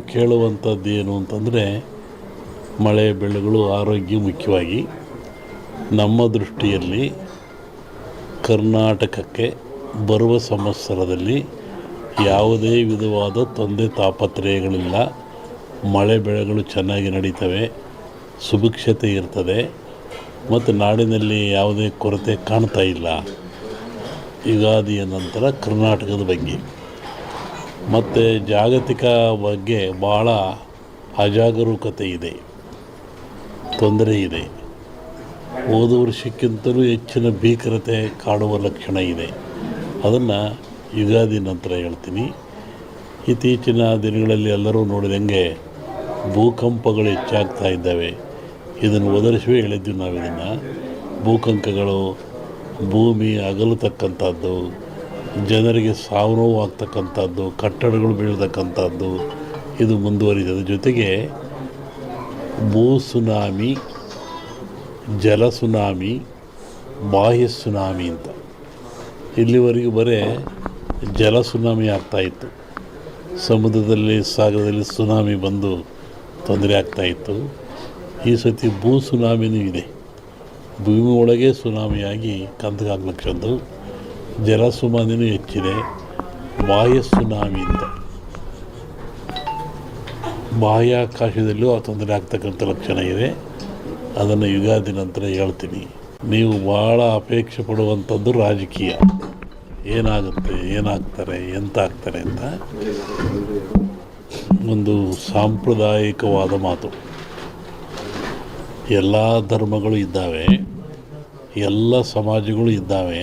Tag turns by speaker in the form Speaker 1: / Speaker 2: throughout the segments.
Speaker 1: ಕೇಳುವಂಥದ್ದು ಏನು ಅಂತಂದರೆ, ಮಳೆ ಬೆಳೆಗಳು ಆರೋಗ್ಯ ಮುಖ್ಯವಾಗಿ ನಮ್ಮ ದೃಷ್ಟಿಯಲ್ಲಿ ಕರ್ನಾಟಕಕ್ಕೆ ಬರುವ ಸಂವತ್ಸರದಲ್ಲಿ ಯಾವುದೇ ವಿಧವಾದ ತೊಂದರೆ ತಾಪತ್ರಯಗಳಿಲ್ಲ. ಮಳೆ ಬೆಳೆಗಳು ಚೆನ್ನಾಗಿ ನಡೀತವೆ, ಸುಭಿಕ್ಷತೆ ಇರ್ತದೆ, ಮತ್ತು ನಾಡಿನಲ್ಲಿ ಯಾವುದೇ ಕೊರತೆ ಕಾಣ್ತಾ ಇಲ್ಲ. ಯುಗಾದಿಯ ನಂತರ ಕರ್ನಾಟಕದ ಬಗ್ಗೆ. ಮತ್ತು ಜಾಗತಿಕ ಬಗ್ಗೆ ಭಾಳ ಅಜಾಗರೂಕತೆ ಇದೆ ತೊಂದರೆ ಇದೆ ಹೋದ ವರ್ಷಕ್ಕಿಂತಲೂ ಹೆಚ್ಚಿನ ಭೀಕರತೆ ಕಾಡುವ ಲಕ್ಷಣ ಇದೆ. ಅದನ್ನು ಯುಗಾದಿ ನಂತರ ಹೇಳ್ತೀನಿ. ಇತ್ತೀಚಿನ ದಿನಗಳಲ್ಲಿ ಎಲ್ಲರೂ ನೋಡಿದಂಗೆ ಭೂಕಂಪಗಳು ಹೆಚ್ಚಾಗ್ತಾ ಇದ್ದಾವೆ. ಇದನ್ನು ಒದರಿಸುವೇ ಹೇಳಿದ್ವಿ ನಾವು ಇದನ್ನು ಭೂಕಂಪಗಳು ಭೂಮಿ ಅಗಲತಕ್ಕಂಥದ್ದು ಜನರಿಗೆ ಸಾವು ನೋವು ಆಗ್ತಕ್ಕಂಥದ್ದು, ಕಟ್ಟಡಗಳು ಬೀಳ್ತಕ್ಕಂಥದ್ದು ಇದು ಮುಂದುವರಿದ ಜೊತೆಗೆ ಭೂ ಸುನಾಮಿ, ಜಲ ಸುನಾಮಿ, ಬಾಹ್ಯ ಸುನಾಮಿ ಅಂತ. ಇಲ್ಲಿವರೆಗೂ ಬರೇ ಜಲ ಸುನಾಮಿ ಆಗ್ತಾಯಿತ್ತು ಸಮುದ್ರದಲ್ಲಿ, ಸಾಗರದಲ್ಲಿ ಸುನಾಮಿ ಬಂದು ತೊಂದರೆ ಆಗ್ತಾಯಿತ್ತು ಈ ಸತಿ ಭೂ ಸುನಾಮಿನೂ ಇದೆ. ಭೂಮಿ ಒಳಗೆ ಸುನಾಮಿಯಾಗಿ ಕಂದಗಾಗ್ಲಕ್ಕಂದು ಜಲ ಸುನಾಮಿನೂ ಹೆಚ್ಚಿದೆ ಬಾಹ್ಯ ಸುನಾಮಿ ಅಂತ ಬಾಹ್ಯಾಕಾಶದಲ್ಲೂ ಆ ತೊಂದರೆ ಆಗ್ತಕ್ಕಂಥ ಲಕ್ಷಣ ಇದೆ. ಅದನ್ನು ಯುಗಾದಿ ನಂತರ ಹೇಳ್ತೀನಿ. ನೀವು ಭಾಳ ಅಪೇಕ್ಷೆ ಪಡುವಂಥದ್ದು ರಾಜಕೀಯ. ಏನಾಗುತ್ತೆ, ಏನಾಗ್ತಾರೆ ಎಂತ ಆಗ್ತಾರೆ ಅಂತ ಒಂದು ಸಾಂಪ್ರದಾಯಿಕವಾದ ಮಾತು. ಎಲ್ಲ ಧರ್ಮಗಳು ಇದ್ದಾವೆ, ಎಲ್ಲ ಸಮಾಜಗಳು ಇದ್ದಾವೆ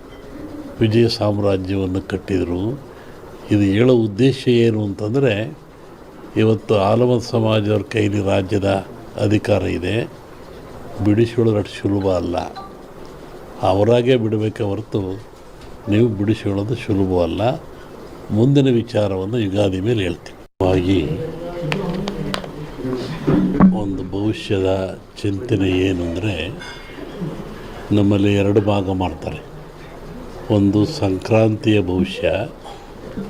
Speaker 1: ವಿಜಯ ಸಾಮ್ರಾಜ್ಯವನ್ನು ಕಟ್ಟಿದರು. ಇದು ಹೇಳೋ ಉದ್ದೇಶ ಏನು ಅಂತಂದರೆ, ಇವತ್ತು ಆಲಮತ್ ಸಮಾಜದವ್ರ ಕೈಲಿ ರಾಜ್ಯದ ಅಧಿಕಾರ ಇದೆ. ಬಿಡಿಸೋಳು ಅಷ್ಟು ಸುಲಭ ಅಲ್ಲ. ಅವರಾಗೆ ಬಿಡಬೇಕೆ ಹೊರತು ನೀವು ಬಿಡಿಸಿಕೊಳ್ಳೋದು ಸುಲಭವಲ್ಲ ಮುಂದಿನ ವಿಚಾರವನ್ನು ಯುಗಾದಿ ಮೇಲೆ ಹೇಳ್ತೀವಿ ಒಂದು ಭವಿಷ್ಯದ ಚಿಂತನೆ ಏನು ಅಂದರೆ, ನಮ್ಮಲ್ಲಿ ಎರಡು ಭಾಗ ಮಾಡ್ತಾರೆ. ಒಂದು ಸಂಕ್ರಾಂತಿಯ ಭವಿಷ್ಯ,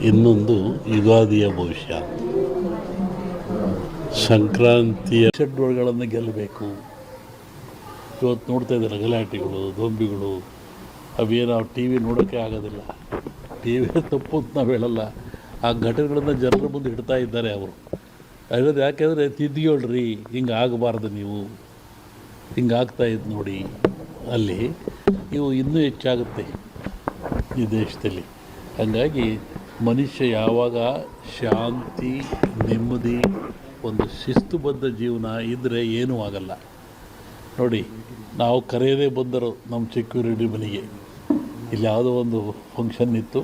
Speaker 1: ಇನ್ನೊಂದು ಯುಗಾದಿಯ ಭವಿಷ್ಯ. ಸಂಕ್ರಾಂತಿಯ ಷಡ್ವರ್ಗಳನ್ನು ಗೆಲ್ಲಬೇಕು. ಇವತ್ತು ನೋಡ್ತಾ ಇದ್ದಾರೆ ಗಲಾಟೆಗಳು ದೊಂಬಿಗಳು ಅವೇನು ಟಿ ವಿ ನೋಡೋಕ್ಕೆ ಆಗೋದಿಲ್ಲ. ಟಿ ವಿ ತಪ್ಪು ಅಂತ ನಾವು ಹೇಳಲ್ಲ. ಆ ಘಟನೆಗಳನ್ನು ಜನರ ಮುಂದೆ ಇಡ್ತಾ ಇದ್ದಾರೆ ಅವರು. ಹೇಳೋದು ಯಾಕೆಂದರೆ ತಿದ್ದಿಗೇಳ್ರಿ ಹಿಂಗೆ ಆಗಬಾರ್ದು ನೀವು. ಹಿಂಗೆ ಆಗ್ತಾ ಇದ್ದು ನೋಡಿ. ಅಲ್ಲಿ ಇವು ಇನ್ನೂ ಹೆಚ್ಚಾಗುತ್ತೆ. ಈ ದೇಶದಲ್ಲಿ. ಹಾಗಾಗಿ ಮನುಷ್ಯ ಯಾವಾಗ ಶಾಂತಿ, ನೆಮ್ಮದಿ, ಒಂದು ಶಿಸ್ತುಬದ್ಧ ಜೀವನ ಇದ್ದರೆ ಏನೂ ಆಗಲ್ಲ. ನೋಡಿ, ನಾವು ಕರೆಯದೇ ಬಂದರು ನಮ್ಮ ಸೆಕ್ಯೂರಿಟಿ ಮನೆಗೆ. ಇಲ್ಲಿ ಯಾವುದೋ ಒಂದು ಫಂಕ್ಷನ್ ಇತ್ತು.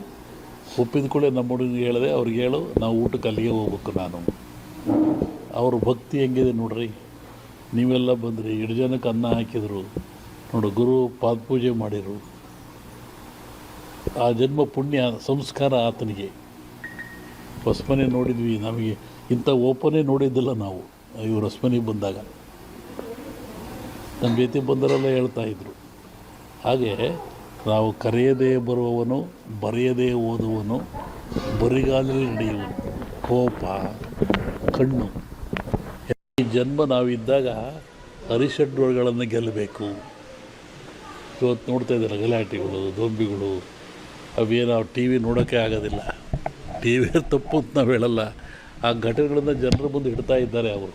Speaker 1: ಒಪ್ಪಿದ ಕೂಡ ನಮ್ಮ ಹುಡುಗಿಗೆ ಹೇಳಿದೆ, ಅವ್ರಿಗೆ ಹೇಳು, ನಾವು ಊಟಕ್ಕೆ ಅಲ್ಲಿಗೆ ಹೋಗ್ಬೇಕು ನಾನು. ಅವ್ರ ಭಕ್ತಿ ಹೆಂಗಿದೆ ನೋಡ್ರಿ. ನೀವೆಲ್ಲ ಬಂದ್ರಿ ಎರಡು ಜನಕ್ಕೆ ಅನ್ನ ಹಾಕಿದರು. ನೋಡು, ಗುರು ಪಾದಪೂಜೆ ಮಾಡಿರು ಆ ಜನ್ಮ ಪುಣ್ಯ ಸಂಸ್ಕಾರ ಆತನಿಗೆ. ಹೊಸ್ಮನೆ ನೋಡಿದ್ವಿ, ನಮಗೆ ಇಂಥ ಓಪನೇ ನೋಡಿದ್ದಿಲ್ಲ ನಾವು, ಇವರು ಹೊಸ್ಮನೆಗೆ ಬಂದಾಗ. ನಮ್ಮ ಜೊತೆ ಬಂದರೆಲ್ಲ ಹೇಳ್ತಾ ಇದ್ರು. ಹಾಗೆ ನಾವು ಕರೆಯದೇ ಬರುವವನು, ಬರೆಯದೇ ಓದುವನು, ಬರಿಗಾಲಲ್ಲಿ ನಡೆಯುವನು. ಕೋಪ, ಕಣ್ಣು, ಈ ಜನ್ಮ ನಾವಿದ್ದಾಗ ಅರಿಷಡ್ವರ್ಗಳನ್ನು ಗೆಲ್ಲಬೇಕು. ಇವತ್ತು ನೋಡ್ತಾ ಇದ್ದಾರೆ ಗಲಾಟೆಗಳು ದೊಂಬಿಗಳು ಅವೇನು ನಾವು ಟಿ ವಿ ನೋಡೋಕ್ಕೆ ಆಗೋದಿಲ್ಲ. ಟಿ ವಿ ತಪ್ಪು ಅಂತ ನಾವು ಹೇಳಲ್ಲ. ಆ ಘಟನೆಗಳನ್ನು ಜನರ ಮುಂದೆ ಇಡ್ತಾ ಇದ್ದಾರೆ ಅವರು.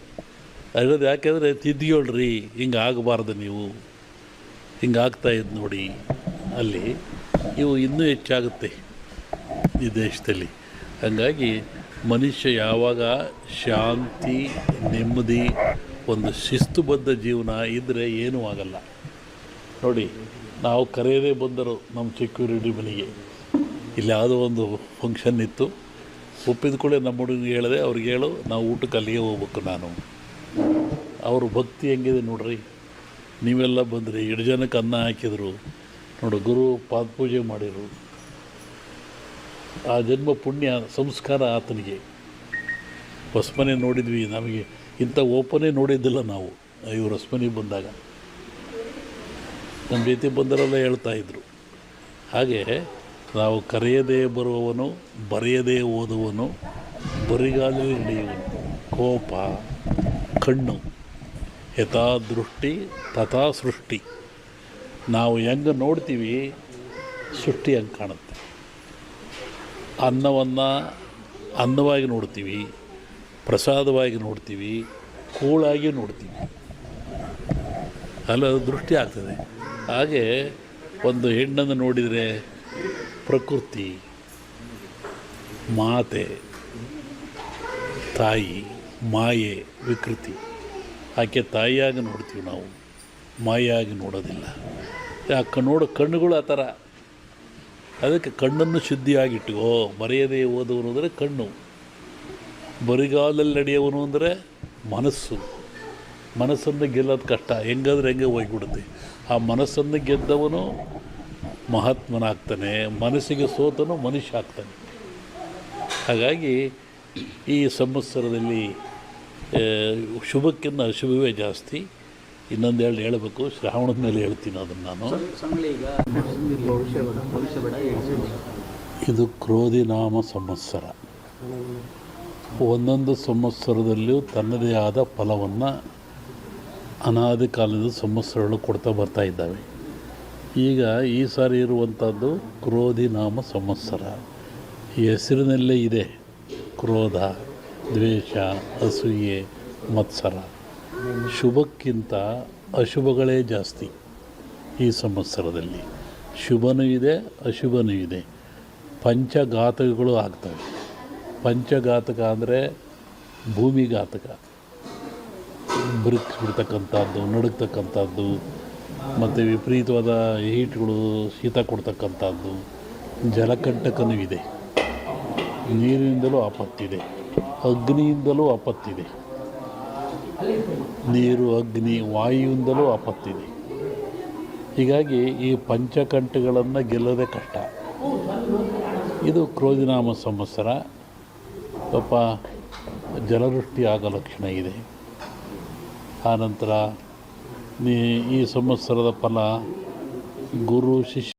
Speaker 1: ಅಲ್ಲದು ಯಾಕೆಂದರೆ ತಿದ್ದಿಯೋಳ್ರಿ ಹಿಂಗೆ ಆಗಬಾರ್ದು ನೀವು. ಹಿಂಗೆ ಆಗ್ತಾ ಇದ್ದು ನೋಡಿ. ಅಲ್ಲಿ ಇವು ಇನ್ನೂ ಹೆಚ್ಚಾಗುತ್ತೆ ಈ ದೇಶದಲ್ಲಿ. ಹಾಗಾಗಿ ಮನುಷ್ಯ ಯಾವಾಗ ಶಾಂತಿ, ನೆಮ್ಮದಿ, ಒಂದು ಶಿಸ್ತುಬದ್ಧ ಜೀವನ ಇದ್ದರೆ ಏನೂ ಆಗಲ್ಲ. ನೋಡಿ, ನಾವು ಕರೆಯದೇ ಬಂದರು ನಮ್ಮ ಸೆಕ್ಯೂರಿಟಿ ಮನೆಗೆ. ಇಲ್ಲಿ ಯಾವುದೋ ಒಂದು ಫಂಕ್ಷನ್ ಇತ್ತು. ಒಪ್ಪಿದ ಕೂಡ ನಮ್ಮ ಹುಡುಗನಿಗೆ ಹೇಳಿದೆ, ಅವ್ರಿಗೆ ಹೇಳು, ನಾವು ಊಟಕ್ಕೆ ಅಲ್ಲಿಗೆ ಹೋಗ್ಬೇಕು ನಾನು. ಅವರು ಭಕ್ತಿ ಹೆಂಗಿದೆ ನೋಡ್ರಿ. ನೀವೆಲ್ಲ ಬಂದ್ರಿ ಎರಡು ಜನಕ್ಕೆ ಅನ್ನ ಹಾಕಿದರು. ನೋಡು, ಗುರು ಪಾದಪೂಜೆ ಮಾಡಿದರು. ಆ ಜನ್ಮ ಪುಣ್ಯ, ಸಂಸ್ಕಾರ ಆತನಿಗೆ. ಹೊಸ್ಮನೆ ನೋಡಿದ್ವಿ, ನಮಗೆ ಇಂಥ ಓಪನೇ ನೋಡಿದ್ದಿಲ್ಲ ನಾವು, ಇವರು ಹೊಸ್ಮನೆಗೆ ಬಂದಾಗ. ನಮ್ಮ ಜೊತೆ ಬಂದರೆಲ್ಲ ಹೇಳ್ತಾ ಇದ್ರು. ಹಾಗೆ ನಾವು ಕರೆಯದೇ ಬರುವವನು, ಬರೆಯದೇ ಓದುವನು ಬರಿಗಾಲಲ್ಲಿ ನಡೆಯುವನು ಕೋಪ, ಕಣ್ಣು ಯಥಾ ದೃಷ್ಟಿ ತಥಾ ಸೃಷ್ಟಿ ನಾವು ಹೆಂಗೆ ನೋಡ್ತೀವಿ, ಸೃಷ್ಟಿ ಹಂಗೆ ಕಾಣುತ್ತೆ. ಅನ್ನವನ್ನು ಅನ್ನವಾಗಿ ನೋಡ್ತೀವಿ, ಪ್ರಸಾದವಾಗಿ ನೋಡ್ತೀವಿ, ಕೂಳಾಗಿ ನೋಡ್ತೀವಿ. ಅಲ್ಲ ದೃಷ್ಟಿ ಆಗ್ತದೆ. ಹಾಗೆ ಒಂದು ಹೆಣ್ಣನ್ನು ನೋಡಿದರೆ ಪ್ರಕೃತಿ, ಮಾತೆ, ತಾಯಿ, ಮಾಯೆ, ವಿಕೃತಿ. ಆಕೆ ತಾಯಿಯಾಗಿ ನೋಡ್ತೀವಿ ನಾವು ಮಾಯಾಗಿ ನೋಡೋದಿಲ್ಲ. ಯಾಕೆ ನೋಡೋ ಕಣ್ಣುಗಳು ಆ ಥರ. ಅದಕ್ಕೆ ಕಣ್ಣನ್ನು ಶುದ್ಧಿಯಾಗಿಟ್ಟುಕೋ ಬರೆಯದೇ ಓದುವನು ಅಂದರೆ ಕಣ್ಣು. ಬರಿಗಾಲಲ್ಲಿ ನಡೆಯುವನು ಅಂದರೆ ಮನಸ್ಸು. ಮನಸ್ಸನ್ನು ಗೆಲ್ಲೋದು ಕಷ್ಟ. ಹೆಂಗಾದ್ರೆ ಹೆಂಗೆ ಹೋಗ್ಬಿಡುತ್ತೆ. ಆ ಮನಸ್ಸನ್ನು ಗೆದ್ದವನು ಮಹಾತ್ಮನಾಗ್ತಾನೆ, ಮನಸ್ಸಿಗೆ ಸೋತನು ಮನುಷ್ಯ ಆಗ್ತಾನೆ. ಹಾಗಾಗಿ ಈ ಸಂವತ್ಸರದಲ್ಲಿ ಶುಭಕ್ಕಿಂತ ಅಶುಭವೇ ಜಾಸ್ತಿ. ಇನ್ನೊಂದೆರಡು ಹೇಳಬೇಕು, ಶ್ರಾವಣದ ಮೇಲೆ ಹೇಳ್ತೀನಿ ಅದನ್ನು ನಾನು. ಇದು ಕ್ರೋಧಿ ನಾಮ ಸಂವತ್ಸರ. ಒಂದೊಂದು ಸಂವತ್ಸರದಲ್ಲಿಯೂ ತನ್ನದೇ ಆದ ಫಲವನ್ನು ಅನಾದಿ ಕಾಲದ ಸಂವತ್ಸರಗಳು ಕೊಡ್ತಾ ಬರ್ತಾ ಇದ್ದಾವೆ. ಈಗ ಈ ಸಾರಿ ಇರುವಂಥದ್ದು ಕ್ರೋಧಿ ನಾಮ ಸಂವತ್ಸರ. ಈ ಹೆಸರಿನಲ್ಲೇ ಇದೆ ಕ್ರೋಧ, ದ್ವೇಷ, ಅಸೂಯೆ, ಮತ್ಸರ. ಶುಭಕ್ಕಿಂತ ಅಶುಭಗಳೇ ಜಾಸ್ತಿ ಈ ಸಂವತ್ಸರದಲ್ಲಿ. ಶುಭನೂ ಇದೆ, ಅಶುಭನೂ ಇದೆ. ಪಂಚಘಾತಕಗಳು ಆಗ್ತವೆ. ಪಂಚಘಾತಕ ಅಂದರೆ ಭೂಮಿಘಾತಕ. ಬ್ರಿಕ್ಸ್ ಬಿಡ್ತಕ್ಕಂಥದ್ದು, ನಡುಗ್ತಕ್ಕಂಥದ್ದು ಮತ್ತು ವಿಪರೀತವಾದ ಹೀಟ್ಗಳು ಶೀತ ಕೊಡ್ತಕ್ಕಂಥದ್ದು ಜಲಕಂಟಕನೂ ನೀರಿನಿಂದಲೂ ಆಪತ್ತಿದೆ, ಅಗ್ನಿಯಿಂದಲೂ ಆಪತ್ತಿದೆ. ನೀರು, ಅಗ್ನಿ, ವಾಯುವಿಂದಲೂ ಆಪತ್ತಿದೆ. ಹೀಗಾಗಿ ಈ ಪಂಚಕಂಠಗಳನ್ನು ಗೆಲ್ಲೋದೇ ಕಷ್ಟ. ಇದು ಕ್ರೋಧಿನಾಮ ಸಂವತ್ಸರ. ಪಾಪ ಜಲವೃಷ್ಟಿ ಆಗೋ ಲಕ್ಷಣ ಇದೆ. ಆನಂತರ ಈ ಸಂವತ್ಸರದ ಫಲ ಗುರು ಶಿಷ್ಯ